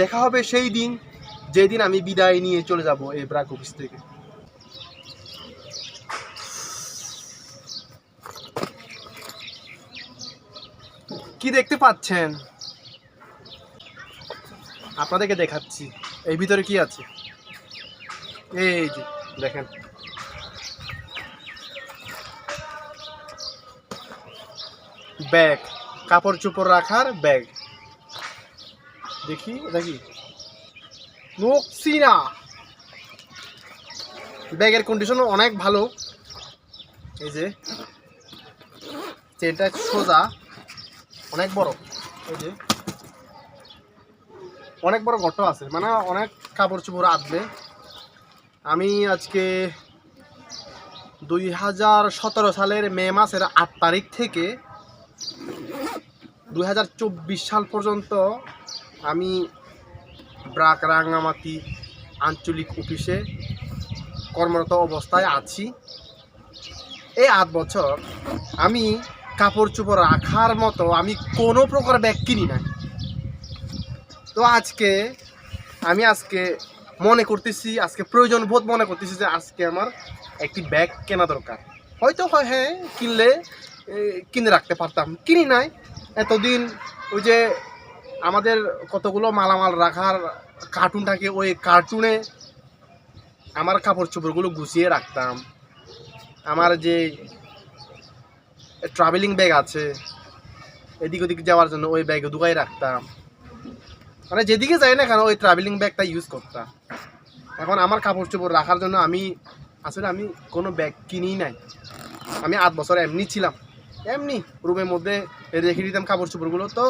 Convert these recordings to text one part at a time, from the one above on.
দেখা হবে সেই দিন যেদিন আমি বিদায় নিয়ে চলে যাব এই ব্রাক অফিস থেকে। কি দেখতে পাচ্ছেন? আপনাদেরকে দেখাচ্ছি। এই ভিতরে কি আছে? এই যে, দেখেন। ব্যাগ, কাপড় চোপড় রাখার ব্যাগ। দেখি, এটা দেখি নকশিনা। ব্যাগের কন্ডিশন অনেক ভালো। এই যে চেনটা সোজা, অনেক বড়। এই যে, অনেক বড় গর্ত আছে মানে অনেক কাপড় চোপড় আসবে আমি আজকে দুই হাজার সতেরো সালের মে মাসের আট তারিখ থেকে দুই হাজার চব্বিশ সাল পর্যন্ত আমি ব্রাক রাঙ্গামাটি আঞ্চলিক অফিসে কর্মরত অবস্থায় আছি। এই আট বছর আমি কাপড় চোপড় রাখার মতো আমি কোনো প্রকার ব্যাগ কিনি নাই। তো আজকে আমি আজকে মনে করতেছি, আজকে প্রয়োজন বোধ মনে করতেছি যে আজকে আমার একটি ব্যাগ কেনা দরকার। হয়তো হয় হ্যাঁ কিনলে কিনে রাখতে পারতাম। কিনি নাই। এতদিন ওই যে আমাদের কতগুলো মালামাল রাখার কার্টুন থাকে, ওই কার্টুনে আমার কাপড় চোপড়গুলো গুছিয়ে রাখতাম। আমার যে ট্রাভেলিং ব্যাগ আছে, এদিক ওদিক যাওয়ার জন্য ওই ব্যাগে ঢুকাই রাখতাম। মানে যেদিকে যাই না কেন, ওই ট্রাভেলিং ব্যাগটা ইউজ করতাম। এখন আমার কাপড় চোপড় রাখার জন্য আমি, আসলে আমি কোনো ব্যাগ কিনি নাই। আমি আট বছর এমনি ছিলাম। এমনি রুমের মধ্যে রেখে দিতাম কাপড় চোপড়গুলো, তো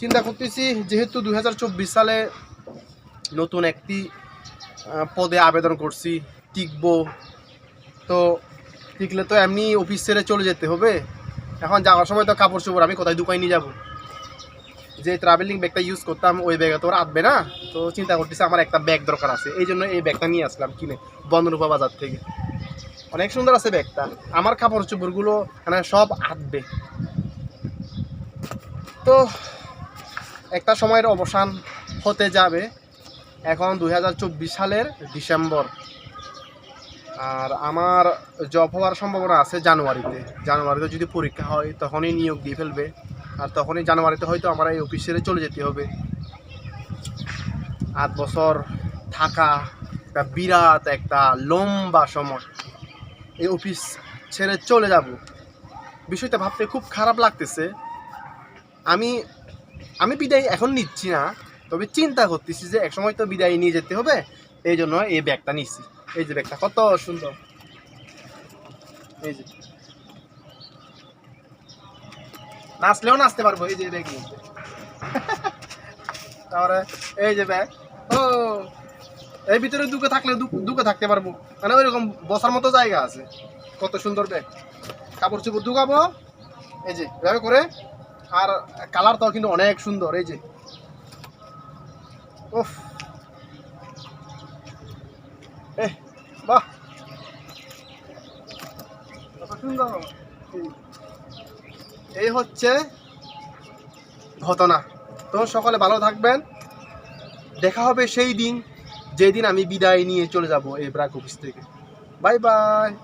চিন্তা করতেছি, যেহেতু দু হাজার চব্বিশ সালে নতুন একটি পদে আবেদন করছি, টিকব, তো টিকলে তো এমনি অফিস ছেড়ে চলে যেতে হবে। এখন যাওয়ার সময় তো কাপড় চোপড় আমি কোথায় দোকানে নিয়ে যাব? যে ট্রাভেলিং ব্যাগটা ইউজ করতাম, ওই ব্যাগে তো আর আসবে না। তো চিন্তা করতেছি আমার একটা ব্যাগ দরকার আছে। এই জন্য এই ব্যাগটা নিয়ে আসলাম কিনে বন্দরূপা বাজার থেকে। অনেক সুন্দর আছে ব্যাগটা আমার কাপড় চোপড়গুলো মানে সব আটবে তো একটা সময়ের অবসান হতে যাবে এখন দু হাজার চব্বিশ সালের ডিসেম্বর। আর আমার জব হওয়ার সম্ভাবনা আছে জানুয়ারিতে। জানুয়ারিতে যদি পরীক্ষা হয়, তখনই নিয়োগ দিয়ে ফেলবে। আর তখনই জানুয়ারিতে হয়তো আমার এই অফিস ছেড়ে চলে যেতে হবে। আট বছর থাকা একটা বিরাট একটা লম্বা সময়। এই অফিস ছেড়ে চলে যাব। বিষয়টা ভাবতে খুব খারাপ লাগতেছে। আমি আমি বিদায় এখন নিচ্ছি না, তবে চিন্তা করতেছি যে এক সময় তো বিদায় নিয়ে যেতে হবে, এই জন্য এই ব্যাগটা নিচ্ছি। এই যে ব্যাগটা, কত সুন্দর। এই যে। নাচলেও নাচতে পারব, এই যে ব্যাগ নিয়ে। তারপরে এই যে ব্যাগ। ও এই ভিতরে দুকে থাকলে দু- দুকে থাকতে পারব। মানে ওইরকম বসার মতো জায়গা আছে। কত সুন্দর ব্যাগ। কাপড় চোপড় ঢুকাবো এই যে, এভাবে করে আর কালারটাও কিন্তু অনেক সুন্দর, এই যে। উফ। এ, বাহ। এই হচ্ছে ঘটনা। তো সকলে ভালো থাকবেন। দেখা হবে সেই দিন, যেদিন আমি বিদায় নিয়ে চলে যাব এই ব্রাক অফিস থেকে। Bye bye.